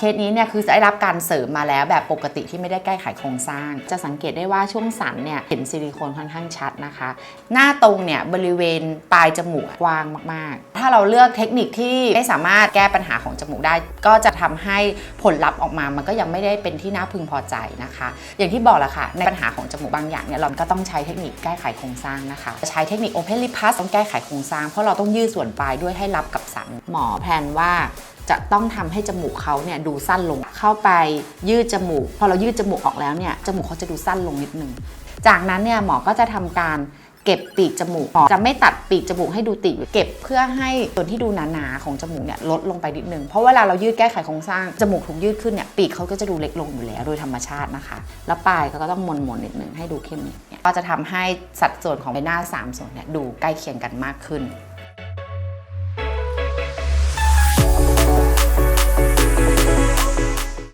เคสนี้เนี่ยคือได้รับการเสริมมาแล้วแบบปกติที่ไม่ได้แก้ไขโครงสร้าง จะสังเกตได้ว่าช่วงสันเนี่ยเห็นซิลิโคนค่อนข้างชัดนะคะ หน้าตรงเนี่ยบริเวณปลายจมูกกว้างมากๆ ถ้าเราเลือกเทคนิคที่ไม่สามารถแก้ปัญหาของจมูกได้ ก็จะทำให้ผลลัพธ์ออกมามันก็ยังไม่ได้เป็นที่น่าพึงพอใจนะคะ อย่างที่บอกแหละค่ะ ในปัญหาของจมูกบางอย่างเนี่ยเราก็ต้องใช้เทคนิคแก้ไขโครงสร้างนะคะ ใช้เทคนิค Open Lip Plus ต้องแก้ไขโครงสร้างเพราะเราต้องยืดส่วนปลายด้วยให้รับกับสันหมอแพลนว่า จะต้องทำให้จมูกเขาเนี่ยดูสั้นลง เข้าไปยืดจมูก พอเรายืดจมูกออกแล้วเนี่ยจมูกเขาจะดูสั้นลงนิดนึง จากนั้นเนี่ยหมอก็จะทำการเก็บปีกจมูกจะไม่ตัดปีกจมูกให้ดูติเก็บเพื่อให้ส่วนที่ดูหนาๆของจมูกเนี่ยลดลงไปนิดนึง เพราะเวลาเรายืดแก้ไขโครงสร้างจมูกถูกยืดขึ้นเนี่ยปีกเขาก็จะดูเล็กลงอยู่แล้วโดยธรรมชาตินะคะ แล้วปลายก็ต้องมนๆนิดนึงให้ดูเข้มอย่างเงี้ยก็จะทำให้สัดส่วนของใบหน้าสามส่วนเนี่ยดูใกล้เคียงกันมากขึ้น